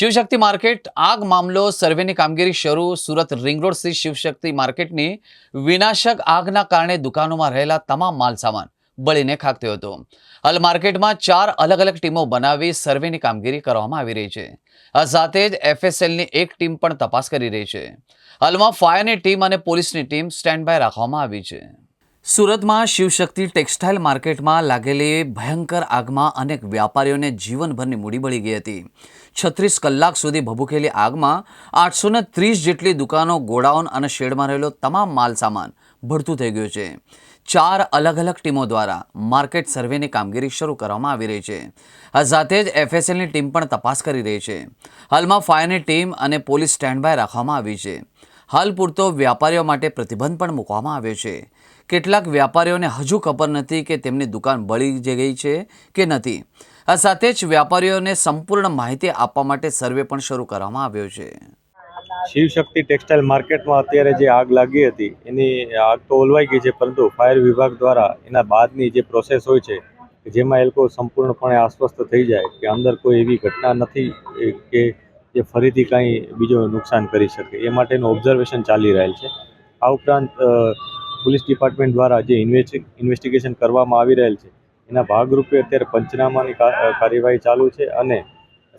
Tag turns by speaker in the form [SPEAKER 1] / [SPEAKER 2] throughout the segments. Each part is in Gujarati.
[SPEAKER 1] શિવશક્તિ માર્કેટ આગ મામલો સર્વેની કામગીરી શરૂ. સુરત રિંગ રોડ સ્થિત શિવશક્તિ માર્કેટની વિનાશક આગના કારણે દુકાનોમાં રહેલા તમામ માલસામાન બળીને ખાક હતો. હાલ માર્કેટમાં ચાર અલગ અલગ ટીમો બનાવી સર્વેની કામગીરી કરવામાં આવી રહી છે. સાથે જ એફએસએલની એક ટીમ પણ તપાસ કરી રહી છે. હાલમાં ફાયરની ટીમ અને પોલીસની ટીમ સ્ટેન્ડ બાય રાખવામાં આવી છે. સુરતમાં શિવશક્તિ ટેક્સટાઇલ માર્કેટમાં લાગેલી ભયંકર આગમાં અનેક વ્યાપારીઓને જીવનભરની મૂડી બળી ગઈ હતી. છત્રીસ કલાક સુધી ભભૂકેલી આગમાં આઠસો ને ત્રીસ જેટલી દુકાનો, ગોડાઉન અને શેડમાં રહેલો તમામ માલ સામાન ભડતું થઈ ગયું છે. ચાર અલગ અલગ ટીમો દ્વારા માર્કેટ સર્વેની કામગીરી શરૂ કરવામાં આવી રહી છે. આ સાથે જ એફએસએલની ટીમ પણ તપાસ કરી રહી છે. હાલમાં ફાયરની ટીમ અને પોલીસ સ્ટેન્ડ બાય રાખવામાં આવી છે. હાલ પૂરતો વ્યાપારીઓ માટે પ્રતિબંધ પણ મૂકવામાં આવ્યો છે. કેટલાક વ્યાપારીઓને હજુ ખબર નથી કે તેમની દુકાન બળી જઈ ગઈ છે કે નથી. આ સાથે જ વ્યાપારીઓને સંપૂર્ણ માહિતી આપવા માટે સર્વે પણ શરૂ કરવામાં આવ્યો છે.
[SPEAKER 2] શિવશક્તિ ટેક્સટાઇલ માર્કેટમાં અત્યારે જે આગ લાગી હતી, એની આગ તો ઓલવાઈ ગઈ છે, પરંતુ ફાયર વિભાગ દ્વારા એના બાદની જે પ્રોસેસ હોય છે જેમાં એ લોકો સંપૂર્ણપણે આશ્વસ્ત થઈ જાય, કે અંદર કોઈ એવી ઘટના નથી કે જે ફરીથી કાંઈ બીજો નુકસાન કરી શકે. એ માટેનું ઓબ્ઝર્વેશન ચાલી રહેલ છે. આ ઉપરાંત પોલીસ ડિપાર્ટમેન્ટ દ્વારા જે ઇન્વેસ્ટિગેશન કરવામાં આવી રહેલ છે, એના ભાગરૂપે અત્યારે પંચનામાની કાર્યવાહી ચાલુ છે અને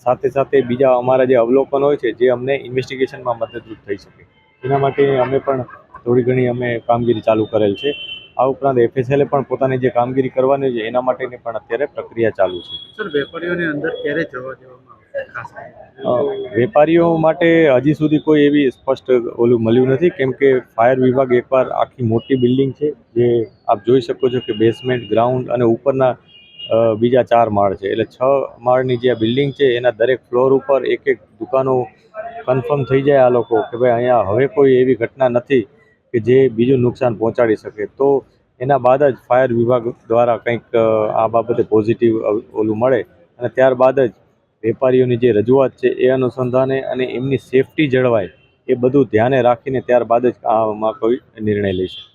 [SPEAKER 2] સાથે સાથે બીજા અમારા જે અવલોકન હોય છે, જે અમને ઇન્વેસ્ટિગેશનમાં મદદરૂપ થઈ શકે. એના માટે અમે પણ થોડી ઘણી અમે કામગીરી ચાલુ કરેલ છે. આ ઉપરાંત એફએસએલે પણ પોતાની જે કામગીરી કરવાની છે, એના માટેની પણ અત્યારે પ્રક્રિયા ચાલુ છે.
[SPEAKER 3] સર, વેપારીઓને અંદર ક્યારે જવા દેવામાં
[SPEAKER 2] વેપારીઓ માટે હજી સુધી કોઈ એવી સ્પષ્ટ ઓલું મળ્યું નથી, કેમ કે ફાયર વિભાગ એકવાર આખી મોટી બિલ્ડિંગ છે, જે આપ જોઈ શકો છો કે બેસમેન્ટ ગ્રાઉન્ડ અને ઉપરના બીજા ચાર માળ છે. એટલે છ માળની જે બિલ્ડિંગ છે, એના દરેક ફ્લોર ઉપર એક એક દુકાનો કન્ફર્મ થઈ જાય આ લોકો કે ભાઈ અહીંયા હવે કોઈ એવી ઘટના નથી કે જે બીજું નુકસાન પહોંચાડી શકે. તો એના બાદ જ ફાયર વિભાગ દ્વારા કંઈક આ બાબતે પોઝિટિવ ઓલું મળે અને ત્યારબાદ જ વેપારીઓની જે રજૂઆત છે એ અનુસંધાને અને એમની સેફટી જળવાય એ બધું ધ્યાને રાખીને ત્યારબાદ જ આમાં કોઈ નિર્ણય લઈશું